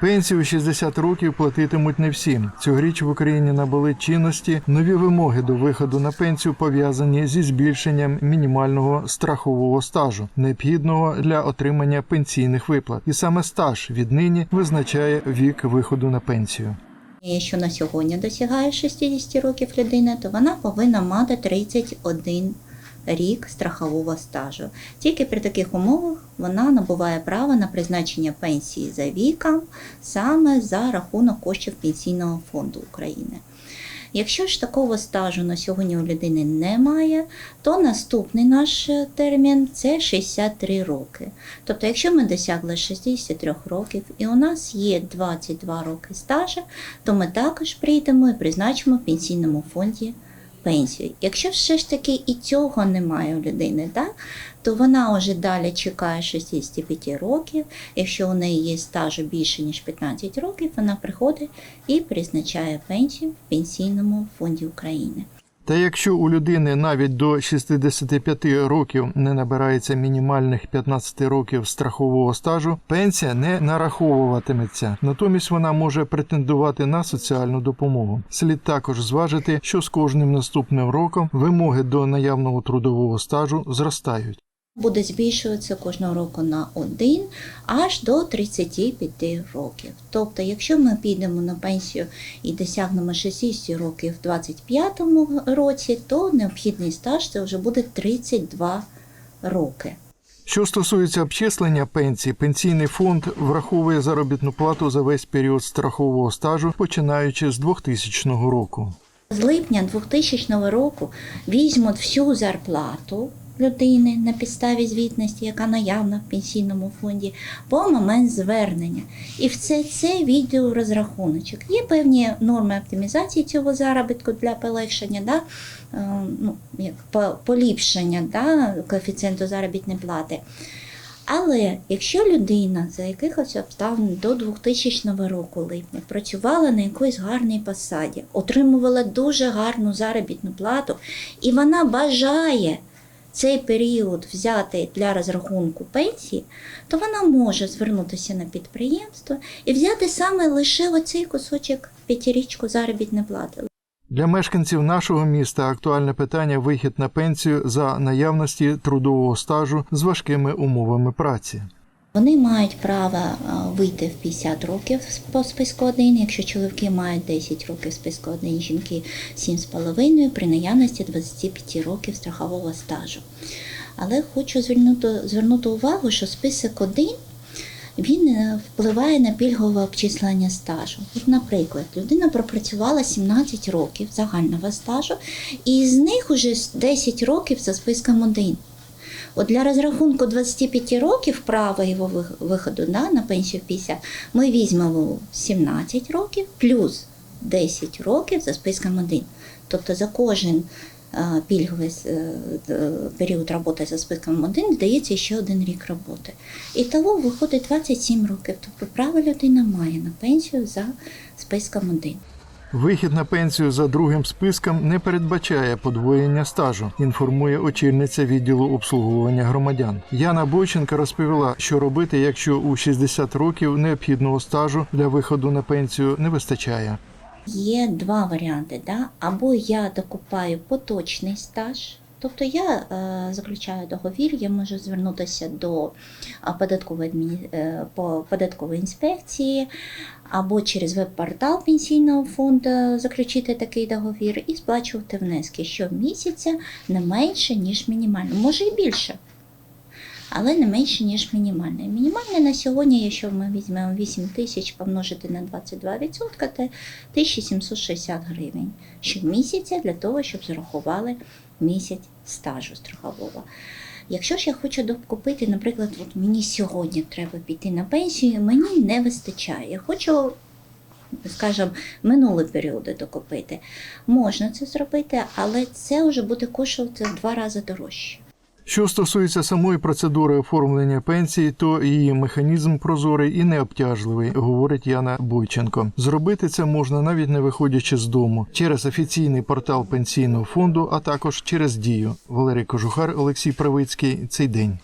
Пенсію у 60 років платитимуть не всім. Цьогоріч в Україні набули чинності нові вимоги до виходу на пенсію пов'язані зі збільшенням мінімального страхового стажу, необхідного для отримання пенсійних виплат. І саме стаж віднині визначає вік виходу на пенсію. Якщо на сьогодні досягає 60 років людина, то вона повинна мати 31 рік страхового стажу. Тільки при таких умовах вона набуває право на призначення пенсії за віком саме за рахунок коштів Пенсійного фонду України. Якщо ж такого стажу на сьогодні у людини немає, то наступний наш термін це 63 роки. Тобто, якщо ми досягли 63 років і у нас є 22 роки стажу, то ми також прийдемо і призначимо в пенсійному фонді пенсію. Якщо все ж таки і цього немає у людини, так, то вона вже далі чекає 65 років. Якщо у неї є стажу більше ніж 15 років, вона приходить і призначає пенсію в пенсійному фонді України. Та якщо у людини навіть до 65 років не набирається мінімальних 15 років страхового стажу, пенсія не нараховуватиметься. Натомість вона може претендувати на соціальну допомогу. Слід також зважити, що з кожним наступним роком вимоги до наявного трудового стажу зростають. Буде збільшуватися кожного року на 1 аж до 35 років. Тобто, якщо ми підемо на пенсію і досягнемо 60 років в 25 році, то необхідний стаж це вже буде 32 роки. Що стосується обчислення пенсії, пенсійний фонд враховує заробітну плату за весь період страхового стажу, починаючи з 2000 року. З липня 2000 року візьмуть всю зарплату людини на підставі звітності, яка наявна в пенсійному фонді, по момент звернення. І все це відео розрахуночок. Є певні норми оптимізації цього заробітку для полегшення, да? е, ну, як поліпшення да? коефіцієнту заробітної плати. Але якщо людина за якихось обставин до 2000 року липня працювала на якоїсь гарній посаді, отримувала дуже гарну заробітну плату, і вона бажає цей період взяти для розрахунку пенсії, то вона може звернутися на підприємство і взяти саме лише оцей кусочок п'ятирічку заробітної плати. Для мешканців нашого міста актуальне питання вихід на пенсію за наявності трудового стажу з важкими умовами праці. Вони мають право вийти в 50 років по списку 1, якщо чоловіки мають 10 років списку 1, жінки 7,5 при наявності 25 років страхового стажу. Але хочу звернути, звернути увагу, що список 1 він е, впливає на пільгове обчислення стажу. От, наприклад, людина пропрацювала 17 років загального стажу, і з них уже 10 років за списком 1. От для розрахунку 25 років права його виходу да, на пенсію 50, ми візьмемо 17 років плюс 10 років за списком 1. Тобто за кожен е, пільговий е, період роботи за списком 1 дається ще один рік роботи. І того виходить 27 років. Тобто право людина має на пенсію за списком 1. Вихід на пенсію за другим списком не передбачає подвоєння стажу, інформує очільниця відділу обслуговування громадян. Яна Бойченка розповіла, що робити, якщо у 60 років необхідного стажу для виходу на пенсію не вистачає. Є два варіанти. Да? Або я докупаю поточний стаж, тобто я е, заключаю договір, я можу звернутися до податкової, адміні... е, по податкової інспекції, або через веб-портал пенсійного фонду заключити такий договір і сплачувати внески щомісяця не менше, ніж мінімально, може і більше. Але не менше, ніж мінімальне. Мінімальне на сьогодні, якщо ми візьмемо 8 тисяч помножити на 22%, це 1760 гривень щомісяця для того, щоб зарахували місяць стажу страхового. Якщо ж я хочу докупити, наприклад, от мені сьогодні треба піти на пенсію, мені не вистачає. Я хочу, скажімо, минулі періоди докупити. Можна це зробити, але це вже буде коштувати в два рази дорожче. Що стосується самої процедури оформлення пенсії, то її механізм прозорий і необтяжливий, говорить Яна Бойченко. Зробити це можна навіть не виходячи з дому через офіційний портал пенсійного фонду, а також через дію. Валерій Кожухар, Олексій Правицький. Цей день.